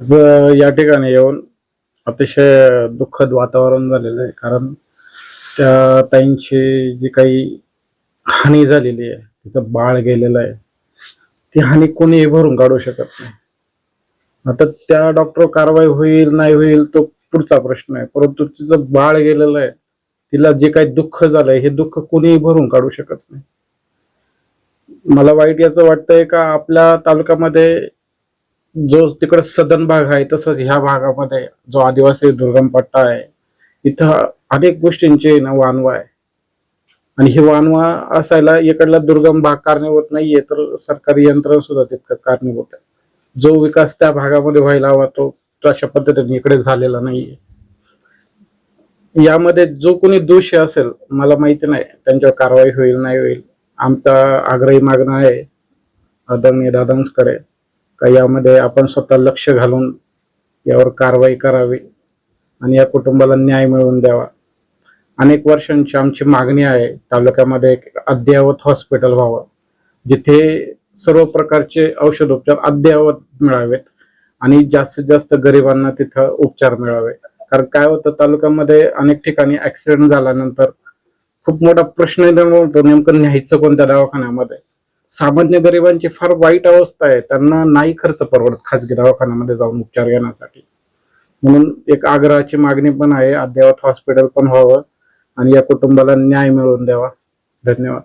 आज या ठिकाणी येऊन अतिशय दुःखद वातावरण झालेलं आहे. कारण त्या ताईंची जी काही हानी झालेली आहे तिचं बाळ गेलेलं आहे ती हानी कोणीही भरून काढू शकत नाही. आता त्या डॉक्टर कारवाई होईल नाही होईल तो पुढचा प्रश्न आहे. परंतु तिचं बाळ गेलेलं आहे तिला जे काही दुःख झालंय हे दुःख कोणीही भरून काढू शकत नाही. मला वाईट याचं वाटतंय का आपल्या तालुक्यामध्ये जो तिकडे सदन भाग आहे तसंच ह्या भागामध्ये जो आदिवासी दुर्गम पट्टा आहे इथं अनेक गोष्टींचे ना वानवा आहे. आणि ही वानवा असायला इकडला दुर्गम भाग कारणीभूत नाहीये तर सरकारी यंत्रणा सुद्धा तितकं कारणीभूत आहे. जो विकास त्या भागामध्ये व्हायला हवा तो अशा पद्धतीने इकडे झालेला नाहीये. यामध्ये जो कोणी दोषी असेल मला माहिती नाही त्यांच्यावर कारवाई होईल नाही होईल. आमचा आग्रही मागणं आहे आदरणीय दादांसकडे. का यामध्ये आपण स्वतः लक्ष घालून यावर कारवाई करावी आणि या कुटुंबाला न्याय मिळवून द्यावा. अनेक वर्षांची आमची मागणी आहे तालुक्यामध्ये एक अद्ययावत हॉस्पिटल व्हावं जिथे सर्व प्रकारचे औषधोपचार अद्ययावत मिळावेत आणि जास्तीत जास्त गरिबांना तिथं उपचार मिळावे. कारण काय होतं तालुक्यामध्ये अनेक ठिकाणी ऍक्सिडेंट झाल्यानंतर खूप मोठा प्रश्न निर्माण होतो नेमकं न्यायचं कोणत्या दवाखान्यामध्ये? सामान्य गरिबांची फार वाईट अवस्था आहे. त्यांना नाही खर्च परवडत खाजगी दवाखान्यामध्ये जाऊन उपचार घेण्यासाठी. म्हणून एक आग्रहाची मागणी पण आहे अद्ययावत हॉस्पिटल पण व्हावं आणि या कुटुंबाला न्याय मिळवून द्यावा. धन्यवाद.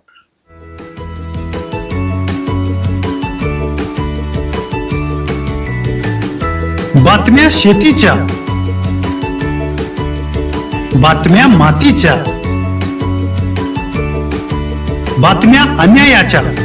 बातम्या शेतीच्या बातम्या मातीच्या बातम्या अन्यायाच्या.